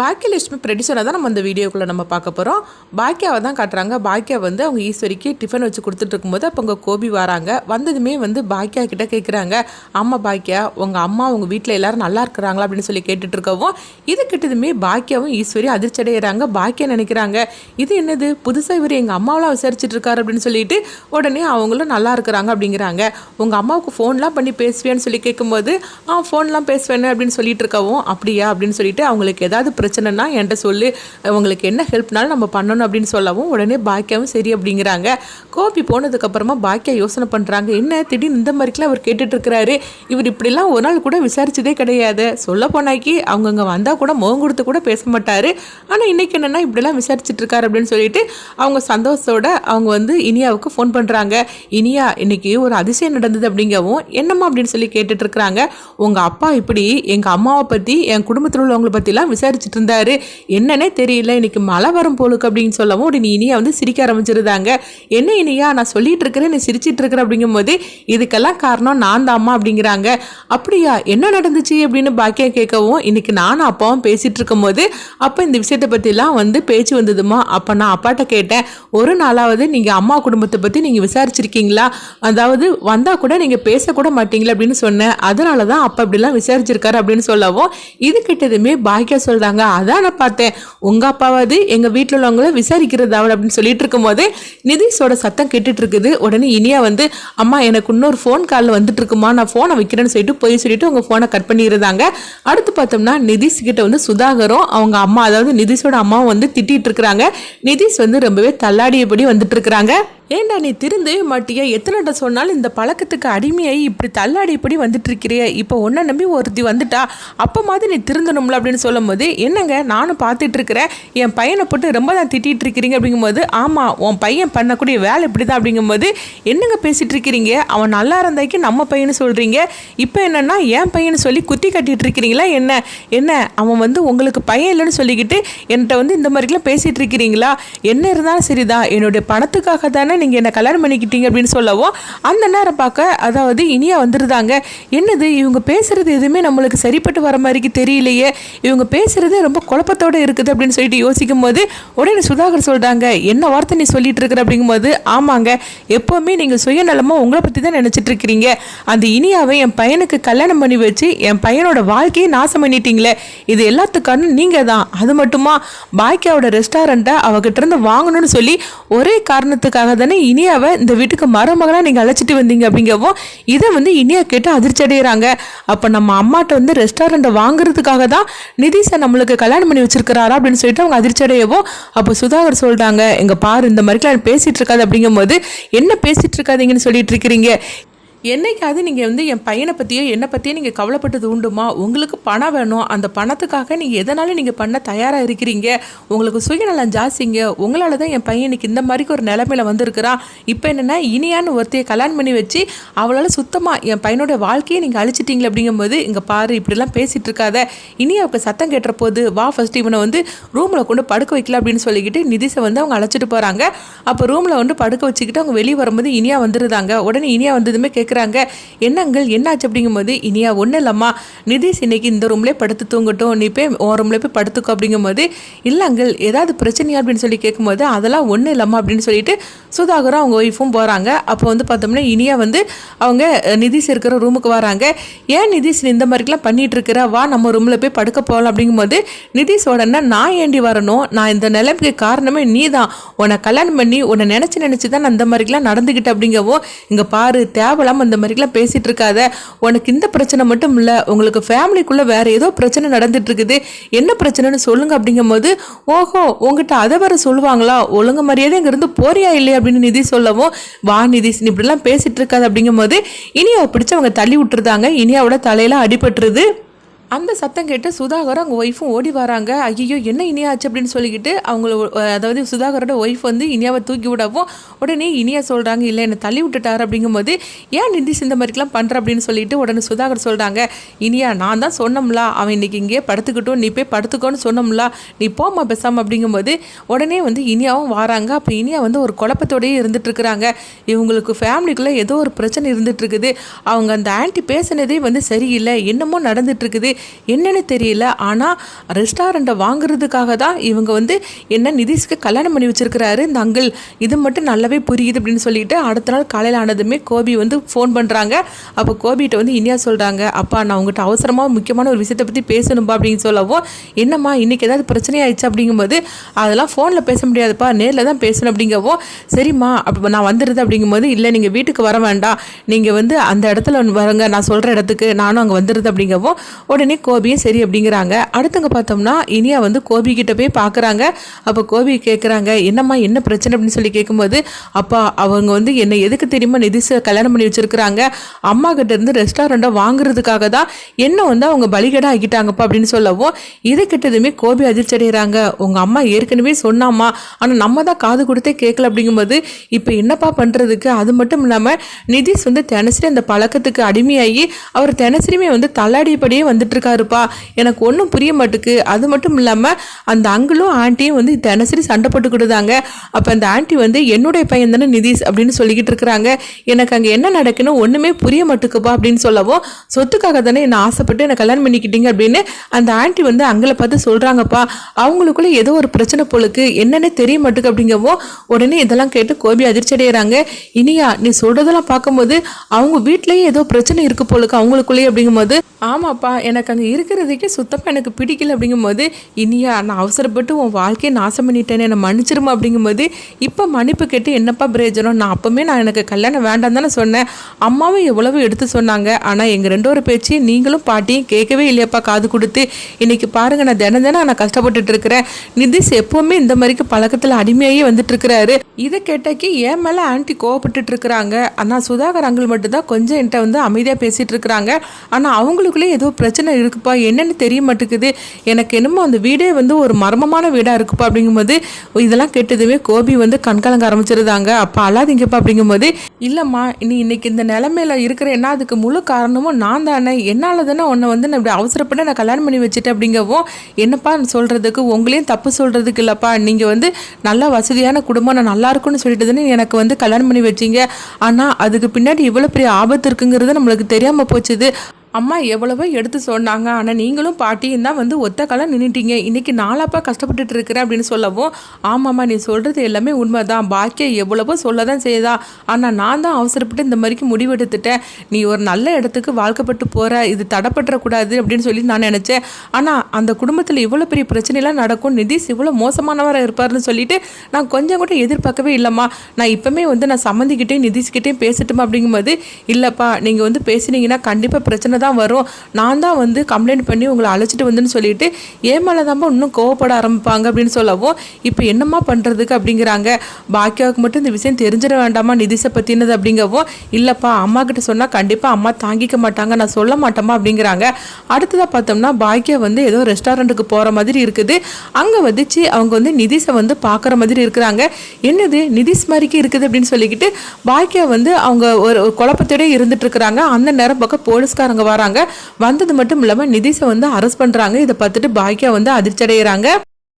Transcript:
பாக்கியலட்சுமி ப்ரெடிஷனை தான் நம்ம இந்த வீடியோக்குள்ளே நம்ம பார்க்க போகிறோம் பாக்கியாவை தான் காட்டுறாங்க. பாக்கியா வந்து அவங்க ஈஸ்வரிக்கு டிஃபன் வச்சு கொடுத்துட்டு இருக்கும்போது அப்போ உங்கள் கோபி வராங்க. வந்ததுமே வந்து பாக்கியா கிட்ட கேட்குறாங்க அம்மா பாக்கியா உங்கள் அம்மா உங்கள் வீட்டில் எல்லாரும் நல்லா இருக்கிறாங்களா? அப்படின்னு சொல்லி கேட்டுட்டு இருக்கவும் இது கிட்டதுமே பாக்கியாவும் ஈஸ்வரி அதிர்ச்சி அடைகிறாங்க பாக்கியா நினைக்கிறாங்க இது என்னது? புதுசாக இவர் எங்கள் அம்மாவெலாம் விசாரிச்சுட்டு இருக்காரு? அப்படின்னு சொல்லிட்டு உடனே அவங்களும் நல்லா இருக்கிறாங்க அப்படிங்கிறாங்க. உங்கள் அம்மாவுக்கு ஃபோன்லாம் பண்ணி பேசுவேன்னு சொல்லி கேட்கும்போது ஆ ஃபோன்லாம் பேசுவேன்னு அப்படின்னு சொல்லிட்டு இருக்கவும் அப்படியா? அப்படின்னு சொல்லிட்டு அவங்களுக்கு ஏதாவது பிரச்சனைனா என்கிட்ட சொல்லு உங்களுக்கு என்ன ஹெல்ப்னாலும் நம்ம பண்ணணும் அப்படின்னு சொல்லவும் உடனே பாக்கியாவும் சரி அப்படிங்கிறாங்க. கோபி போனதுக்கப்புறமா பாக்கியா யோசனை பண்ணுறாங்க என்ன திடீர்னு இந்த மாதிரிக்கெலாம் அவர் கேட்டுட்ருக்கிறாரு இவர் இப்படிலாம் ஒரு நாள் கூட விசாரிச்சதே கிடையாது. சொல்ல போனாக்கி அவங்க அங்கே வந்தால் கூட முகம் கொடுத்து கூட பேச மாட்டார். ஆனால் இன்றைக்கி என்னென்னா இப்படிலாம் விசாரிச்சிட்ருக்காரு அப்படின்னு சொல்லிட்டு அவங்க சந்தோஷத்தோட அவங்க வந்து இனியாவுக்கு ஃபோன் பண்ணுறாங்க இனியா இன்னைக்கு ஒரு அதிசயம் நடந்தது அப்படிங்கவும் என்னம்மா அப்படின்னு சொல்லி கேட்டுட்ருக்குறாங்க உங்கள் அப்பா இப்படி எங்கள் அம்மாவை பற்றி என் குடும்பத்தில் உள்ளவங்களை பற்றிலாம் விசாரிச்சுட்டு இருந்தாரு என்னன்னே தெரியல. இன்னைக்கு மழை வரும் போலுக்கு அப்படின்னு சொல்லவும் உடனே இனியா வந்து சிரிக்க ஆரம்பிச்சிருந்தாங்க. என்ன இனியா நான் சொல்லிட்டு இருக்கிறேன் நீ சிரிச்சிட்டு இருக்கிற அப்படிங்கும்போது இதுக்கெல்லாம் காரணம் நான் தாம்மா அப்படிங்கிறாங்க. அப்படியா என்ன நடந்துச்சு அப்படின்னு பாக்கியா கேட்கவும் இன்னைக்கு நானும் அப்பாவும் பேசிட்டு இருக்கும்போது அப்போ இந்த விஷயத்தை பற்றிலாம் வந்து பேச்சு வந்ததுமா? அப்போ நான் அப்பாட்ட கேட்டேன் ஒரு நாளாவது நீங்கள் அம்மா குடும்பத்தை பற்றி நீங்கள் விசாரிச்சிருக்கீங்களா? அதாவது வந்தால் கூட நீங்கள் பேசக்கூட மாட்டீங்களா அப்படின்னு சொன்னேன். அதனால தான் அப்பா இப்படிலாம் விசாரிச்சிருக்காரு அப்படின்னு சொல்லவும் இது கிட்டதுமே பாக்கியா சொல்கிறாங்க அதான் நான் பார்த்தேன். உங்கள் அப்பாவாவது எங்கள் வீட்டில் உள்ளவங்கள விசாரிக்கிறதாவது அப்படின்னு சொல்லிட்டு இருக்கும்போது நிதிஷோட சத்தம் கேட்டுட்டு இருக்குது. உடனே இனியா வந்து அம்மா எனக்கு இன்னொரு ஃபோன் காலில் வந்துட்டு இருக்குமா? நான் ஃபோனை வைக்கிறேன்னு சொல்லிட்டு போய் சொல்லிட்டு உங்கள் ஃபோனை கட் பண்ணியிருந்தாங்க அடுத்து பார்த்தோம்னா நிதிஷ் கிட்ட வந்து சுதாகரும் அவங்க அம்மா அதாவது நிதிஷோட அம்மாவும் வந்து திட்டிகிட்டு இருக்கிறாங்க. நிதிஷ் வந்து ரொம்பவே தள்ளாடியபடி வந்துட்டு இருக்கிறாங்க. ஏண்டா நீ திருந்து மாட்டியா? எத்தனைட்ட சொன்னாலும் இந்த பழக்கத்துக்கு அடிமையாகி இப்படி தள்ளாடி இப்படி வந்துட்டுருக்கிறிய? இப்போ ஒன்றை நம்பி ஒருத்தி வந்துட்டா அப்போ மாதிரி நீ திருந்தணும்ல அப்படின்னு சொல்லும் போது என்னங்க நானும் பார்த்துட்ருக்கிறேன் என் பையனை போட்டு ரொம்ப தான் திட்டிகிட்டு இருக்கிறீங்க அப்படிங்கும்போது ஆமாம் உன் பையன் பண்ணக்கூடிய வேலை இப்படி தான் அப்படிங்கும்போது என்னங்க பேசிகிட்டு இருக்கிறீங்க அவன் நல்லா இருந்தாக்கி நம்ம பையனு சொல்கிறீங்க இப்போ என்னென்னா என் பையனு சொல்லி குத்தி கட்டிகிட்டு இருக்கிறீங்களா என்ன? என்ன அவன் வந்து உங்களுக்கு பையன் இல்லைன்னு சொல்லிக்கிட்டு என்கிட்ட வந்து இந்த மாதிரிலாம் பேசிகிட்டு இருக்கிறீங்களா என்ன இருந்தாலும் சரிதான். என்னுடைய பணத்துக்காக தானே நீங்கள் என்னை கல்யாணம் பண்ணிக்கிட்டீங்க அப்படின்னு சொல்லவும் அந்த நேரம் பார்க்க அதாவது இனியா வந்துருந்தாங்க என்னது இவங்க பேசுறது எதுவுமே நம்மளுக்கு சரிப்பட்டு வர மாதிரிக்கு தெரியலையே. இவங்க பேசுறது ரொம்ப குழப்பத்தோட இருக்குது அப்படின்னு சொல்லிட்டு யோசிக்கும் போது உடனே சுதாகர் சொல்றாங்க என்ன வார்த்தை நீ சொல்லிட்டு இருக்கிற? அப்படிங்கும்போது ஆமாங்க எப்போவுமே நீங்கள் சுயநலமாக உங்களை பற்றி தான் நினச்சிட்டு இருக்கிறீங்க. அந்த இனியாவை என் பையனுக்கு கல்யாணம் பண்ணி வச்சு என் பையனோட வாழ்க்கையை நாசம் பண்ணிட்டீங்களே. இது எல்லாத்துக்கான நீங்கள் தான். அது மட்டுமா? பாக்கியாவோட ரெஸ்டாரண்ட்டை அவகிட்ட இருந்து வாங்கணும்னு சொல்லி ஒரே காரணத்துக்காக தான் இனியாவை இந்த வீட்டுக்கு மருமகனாக நீங்கள் அழைச்சிட்டு வந்தீங்க அப்படிங்கவோ இதை வந்து இனியா கேட்டு அதிர்ச்சி அடைகிறாங்க அப்போ நம்ம அம்மாட்ட வந்து ரெஸ்டாரண்ட்டை வாங்குறதுக்காக தான் நிதிஷை நம்மளுக்கு கல்யாணம் பண்ணி வச்சிருக்கிறாரா அப்படின்னு சொல்லிட்டு அவங்க அதிர்ச்சி அடையவோ அப்போ சுதாகர் சொல்லிட்டாங்க எங்கள் பாரு இந்த மாதிரிலாம் பேசிகிட்டு இருக்காது. அப்படிங்கும்போது என்ன பேசிகிட்டு இருக்காதீங்கன்னு சொல்லிட்டு இருக்கிறீங்க. என்னைக்காவது நீங்கள் வந்து என் பையனை பற்றியோ என்னை பற்றியோ நீங்கள் கவலைப்பட்டது உண்டுமா? உங்களுக்கு பணம் வேணும். அந்த பணத்துக்காக நீங்கள் எதனாலும் நீங்கள் பண்ண தயாராக இருக்கிறீங்க. உங்களுக்கு சுயநலம் ஜாஸ்திங்க. உங்களால் தான் என் பையனுக்கு இந்த மாதிரிக்கு ஒரு நிலமையில வந்திருக்கிறான் இப்போ என்னென்னா இனியான்னு ஒருத்தையை கல்யாணம் பண்ணி வச்சு அவளால் சுத்தமாக என் பையனோட வாழ்க்கையை நீங்கள் அழிச்சிட்டிங்களே அப்படிங்கும்போது இங்கே பாரு இப்படிலாம் பேசிகிட்டு இருக்காத. இனியாவுக்கு சத்தம் கேட்டுற போது வா ஃபஸ்ட்டு இவனை வந்து ரூமில் கொண்டு படுக்க வைக்கல அப்படின்னு சொல்லிக்கிட்டு நிதிஷை வந்து அவங்க அழைச்சிட்டு போகிறாங்க அப்போ ரூமில் வந்து படுக்க வச்சுக்கிட்டு அவங்க வெளியே வரும்போது இனியா வந்துருந்தாங்க உடனே இனியா வந்ததுமே கேட்குறாங்க என்னங்கள்? என்னாச்சு? அப்படிங்கும்போது இனியா ஒன்றும் இல்லைம்மா நிதிஷ் இன்னைக்கு இந்த ரூம்லேயே படுத்து தூங்கட்டும். நீ போய் உன் ரூம்லேயே போய் படுத்துக்கோ. அப்படிங்கும்போது இல்லைங்கள் ஏதாவது பிரச்சனையா? அப்படின்னு சொல்லி கேட்கும்போது அதெல்லாம் ஒன்றும் இல்லைம்மா அப்படின்னு சொல்லிட்டு சுதாகரும் அவங்க ஒய்ஃபும் போகிறாங்க அப்போ வந்து பார்த்தோம்னா இனியா வந்து அவங்க நிதிஷ் இருக்கிற ரூமுக்கு வராங்க. ஏன் நிதிஷ் இந்த மாதிரிலாம் பண்ணிட்டு இருக்கிற? வா நம்ம ரூமில் போய் படுக்க போகலாம் அப்படிங்கும்போது நிதிஷ் உடனே நான் ஏண்டி வரணும்? நான் இந்த நிலைமைக்கு காரணமே நீ தான் உன்னை கல்யாணம் பண்ணி உன்னை நினச்சி நினச்சி தான் நான் இந்த மாதிரிலாம் நடந்துக்கிட்டேன் அப்படிங்கவும் இங்கே பாரு தேவையில்லாமல் இந்த மாதிரிலாம் பேசிகிட்டு இருக்காத. உனக்கு இந்த பிரச்சனை மட்டும் இல்லை. உங்களுக்கு ஃபேமிலிக்குள்ளே வேற ஏதோ பிரச்சனை நடந்துட்டு இருக்குது. என்ன பிரச்சனைன்னு சொல்லுங்க அப்படிங்கும்போது ஓஹோ உங்ககிட்ட அதை வர சொல்லுவாங்களா? ஒழுங்கு மரியாதை இங்கேருந்து போறியா இல்லையா அப்படின்னு நிதி சொல்லவும் வா நிதி நீ இப்படிலாம் பேசிட்டு இருக்காது அப்படிங்கும்போது இனியாவை பிடிச்சி அவங்க தள்ளி விட்டுருந்தாங்க இனியாவோட தலையில் அடிபட்டுருது. அந்த சத்தம் கேட்டு சுதாகர் அவங்க ஒய்ஃபும் ஓடி வராங்க. ஐயோ என்ன இனியாச்சு அப்படின்னு சொல்லிக்கிட்டு அவங்கள அதாவது சுதாகரோட ஒய்ஃப் வந்து இனியாவை தூக்கி விடவும் உடனே இனியா சொல்கிறாங்க இல்லை என்னை தள்ளி விட்டுட்டாரு. அப்படிங்கும்போது ஏன் நிதிஷ் இந்த மாதிரிலாம் பண்ணுற அப்படின்னு சொல்லிட்டு உடனே சுதாகர் சொல்கிறாங்க இனியா நான் தான் சொன்னோம்ல அவன் இன்னைக்கு இங்கேயே படுத்துக்கிட்டும் நீ போய் படுத்துக்கோன்னு சொன்னோம்ல நீ போம்மா பேசாமல் அப்படிங்கும்போது உடனே வந்து இனியாவும் வராங்க. அப்போ இனியா வந்து ஒரு குழப்பத்தோடயே இருந்துட்டுருக்குறாங்க இவங்களுக்கு ஃபேமிலிக்குள்ளே ஏதோ ஒரு பிரச்சனை இருந்துகிட்ருக்குது அவங்க அந்த ஆன்ட்டி பேசுனதே வந்து சரியில்லை. என்னமோ நடந்துகிட்ருக்குது என்னன்னு தெரியல. ஆனால் ரெஸ்டாரண்ட்டை வாங்குறதுக்காக தான் இவங்க வந்து என்ன நிதிஷ்க்கு கல்யாணம் பண்ணி வச்சிருக்கிறாரு. இந்த அங்கிள் இது மட்டும் நல்லாவே புரியுது அப்படின்னு சொல்லிட்டு அடுத்த நாள் காலையில் ஆனதுமே கோபி வந்து ஃபோன் பண்ணுறாங்க அப்போ கோபிகிட்ட வந்து இனியா சொல்கிறாங்க அப்பா நான் உங்கள்கிட்ட அவசரமாக முக்கியமான ஒரு விஷயத்தை பற்றி பேசணும்பா அப்படின்னு சொல்லவும் என்னம்மா இன்னைக்கு ஏதாவது பிரச்சனை ஆயிடுச்சு அப்படிங்கும்போது அதெல்லாம் ஃபோனில் பேச முடியாதுப்பா நேரில் தான் பேசணும் அப்படிங்கவும் சரிம்மா அப்போ நான் வந்துடுது அப்படிங்கும்போது இல்லை நீங்கள் வீட்டுக்கு வர வேண்டாம். நீங்கள் வந்து அந்த இடத்துல வரங்க நான் சொல்கிற இடத்துக்கு நானும் அங்கே வந்துடுது அப்படிங்கவும் உடனே கோபியும் சரி அப்படிங்கிறாங்க. அடுத்தவங்க பார்த்தோம்னா இனியா வந்து கோபி கிட்ட போய் பார்க்குறாங்க. அப்போ கோபி கேட்குறாங்க என்னம்மா என்ன பிரச்சனை? அப்படின்னு சொல்லி கேட்கும்போது அப்பா அவங்க வந்து என்னை எதுக்கு தெரியுமா நிதிஷை கல்யாணம் பண்ணி வச்சிருக்கிறாங்க. அம்மா கிட்ட இருந்து ரெஸ்டாரண்ட்டை வாங்குறதுக்காக தான் என்ன வந்து அவங்க பலிகடா ஆக்கிட்டாங்கப்பா அப்படின்னு சொல்லவும் இது கிட்டதுமே கோபி அதிர்ச்சி அடைகிறாங்க உங்கள் அம்மா ஏற்கனவே சொன்னாம்மா. ஆனால் நம்ம தான் காது கொடுத்தே கேட்கல அப்படிங்கும்போது இப்போ என்னப்பா பண்ணுறதுக்கு அது மட்டும் இல்லாமல் நிதிஷ் வந்து தினசரி அந்த பழக்கத்துக்கு அடிமையாகி அவர் தினசரியுமே வந்து தள்ளாடியபடியே வந்துட்டு இருக்காருப்பா. எனக்கு ஒன்றும் புரிய மாட்டுக்கு. அது மட்டும் இல்லாமல் அந்த அங்கிளும் ஆண்டியும் வந்து தினசரி சண்டை போட்டுக்கிட்டுதாங்க அப்போ அந்த ஆண்டி வந்து என்னுடைய பையன் தானே நிதிஷ்? அப்படின்னு சொல்லிக்கிட்டு இருக்கிறாங்க. எனக்கு அங்கே என்ன நடக்குன்னு ஒன்றுமே புரிய மாட்டுக்குப்பா அப்படின்னு சொல்லவும் சொத்துக்காக தானே என்னை ஆசைப்பட்டு என்னை கல்யாணம் பண்ணிக்கிட்டீங்க? அப்படின்னு அந்த ஆண்டி வந்து அங்களை பார்த்து சொல்கிறாங்கப்பா அவங்களுக்குள்ள ஏதோ ஒரு பிரச்சனை போலுக்கு என்னன்னே தெரிய மாட்டுக்கு அப்படிங்கவும் உடனே இதெல்லாம் கேட்டு கோபி அதிர்ச்சி அடைகிறாங்க இனியா நீ சொல்கிறதெல்லாம் பார்க்கும்போது அவங்க வீட்லேயே ஏதோ பிரச்சனை இருக்கு போலுக்கு அவங்களுக்குள்ளேயே அப்படிங்கும்போது ஆமாப்பா எனக்கு எனக்கு அங்கே இருக்கிறதுக்கே சுத்தமாக எனக்கு பிடிக்கல அப்படிங்கும்போது இனியா நான் அவசரப்பட்டு உன் வாழ்க்கையை நாசம் பண்ணிட்டேனே என்னை மன்னிச்சிருமா? அப்படிங்கும்போது இப்போ மன்னிப்பு கேட்டு என்னப்பா பிரயோஜனம்? நான் அப்போவுமே நான் எனக்கு கல்யாணம் வேண்டாம் தானே சொன்னேன். அம்மாவும் எவ்வளவு எடுத்து சொன்னாங்க. ஆனால் எங்கள் ரெண்டோரு பேச்சையும் நீங்களும் பாட்டியும் கேட்கவே இல்லையாப்பா காது கொடுத்து. இன்றைக்கி பாருங்க நான் தினம் தினம் நான் கஷ்டப்பட்டுட்டு இருக்கிறேன். நிதிஷ் எப்போவுமே இந்த மாதிரிக்கு பழக்கத்தில் அடிமையாகி வந்துட்டு இருக்கிறாரு இதை கேட்டாக்கி என் மேலே ஆன்ட்டி கோவப்பட்டுட்டு இருக்கிறாங்க. ஆனால் சுதாகர் அங்கிள் மட்டும்தான் கொஞ்சம் என்கிட்ட வந்து அமைதியாக பேசிகிட்டு இருக்கிறாங்க. ஆனால் அவங்களுக்குள்ளே ஏதோ பிரச்சனை இருக்குப்பா என்னென்னு தெரிய மாட்டேங்குது. எனக்கு என்னமோ அந்த வீடே வந்து ஒரு மர்மமான வீடாக இருக்குப்பா அப்படிங்கும்போது இதெல்லாம் கெட்டதுமே கோபி வந்து கண்கலங்க ஆரம்பிச்சிருந்தாங்க. அப்போ அழாதீங்கப்பா அப்படிங்கும்போது இல்லைம்மா நீ இன்னைக்கு இந்த நிலமையில இருக்கிறேன்னா அதுக்கு முழு காரணமும் நான் தானே. என்னால் தானே உன்னை வந்து நான் இப்படி அவசரப்பட்டு நான் கல்யாணம் பண்ணி வச்சுட்டேன் அப்படிங்கவும் என்னப்பா சொல்கிறதுக்கு உங்களையும் தப்பு சொல்கிறதுக்கு இல்லைப்பா. நீங்கள் வந்து நல்ல வசதியான குடும்பம் நான் நல்லா இருக்கும்னு சொல்லிட்டு தானே எனக்கு வந்து கல்யாணம் பண்ணி வச்சீங்க. ஆனால் அதுக்கு பின்னாடி இவ்வளோ பெரிய ஆபத்து இருக்குங்கிறது நம்மளுக்கு தெரியாமல் போச்சுது. அம்மா எவ்வளவோ எடுத்து சொன்னாங்க. ஆனால் நீங்களும் பாட்டியும் தான் வந்து ஒத்த காலம் நின்றுட்டீங்க இன்னைக்கு நாளாப்பா கஷ்டப்பட்டுட்டு இருக்கிறேன் அப்படின்னு சொல்லவும் ஆமாம்மா நீ சொல்கிறது எல்லாமே உண்மை தான் பாக்கியம் எவ்வளவோ சொல்ல தான் செய்யுதா. ஆனால் நான் தான் அவசரப்பட்டு இந்த மாதிரிக்கு முடிவெடுத்துட்டேன் நீ ஒரு நல்ல இடத்துக்கு வாழ்க்கப்பட்டு போகிற இது தடப்பட்டுறக்கூடாது அப்படின்னு சொல்லி நான் நினச்சேன். ஆனால் அந்த குடும்பத்தில் இவ்வளோ பெரிய பிரச்சனைலாம் நடக்கும். நிதிஷ் இவ்வளோ மோசமானவராக இருப்பார்னு சொல்லிட்டு நான் கொஞ்சம் கூட எதிர்பார்க்கவே இல்லைம்மா. நான் இப்போமே வந்து நான் சம்மந்திக்கிட்டே நிதிஷ்கிட்டே பேசட்டுமா அப்படிங்கும்போது இல்லைப்பா நீங்கள் வந்து பேசுனீங்கன்னா கண்டிப்பாக பிரச்சனை தான் வரும். நான் தான் வந்து கம்ப்ளைண்ட் பண்ணி உங்களை அழைச்சிட்டு வந்துன்னு சொல்லிட்டு ஏன் மேலே தான்ப்பா இன்னும் கோவப்பட ஆரம்பிப்பாங்க? அப்படின்னு சொல்லவும் இப்போ என்னம்மா பண்ணுறதுக்கு அப்படிங்கிறாங்க. பாக்கியாவுக்கு மட்டும் இந்த விஷயம் தெரிஞ்சிட வேண்டாமா? நிதிஷை பற்றினது அப்படிங்கவும் இல்லைப்பா அம்மா கிட்ட சொன்னால் கண்டிப்பாக அம்மா தாங்கிக்க மாட்டாங்க நான் சொல்ல மாட்டேம்மா. அப்படிங்கிறாங்க. அடுத்ததாக பார்த்தோம்னா பாக்கியா வந்து ஏதோ ரெஸ்டாரண்ட்டுக்கு போகிற மாதிரி இருக்குது. அங்கே வந்துச்சு அவங்க வந்து நிதிஷை வந்து பார்க்குற மாதிரி இருக்கிறாங்க. என்னது? நிதிஷ் மாதிரிக்கு இருக்குது அப்படின்னு சொல்லிக்கிட்டு பாக்கியா வந்து அவங்க ஒரு குழப்பத்தோடய இருந்துட்டு இருக்கிறாங்க. அந்த நேரம் பக்கம் போலீஸ்காரங்க வராங்க. வந்தது மட்டும் இல்லாமல் நிதிஷை வந்து அரெஸ்ட் பண்ணுறாங்க இதை பார்த்துட்டு பாக்கியா வந்து அதிர்ச்சி அடைகிறாங்க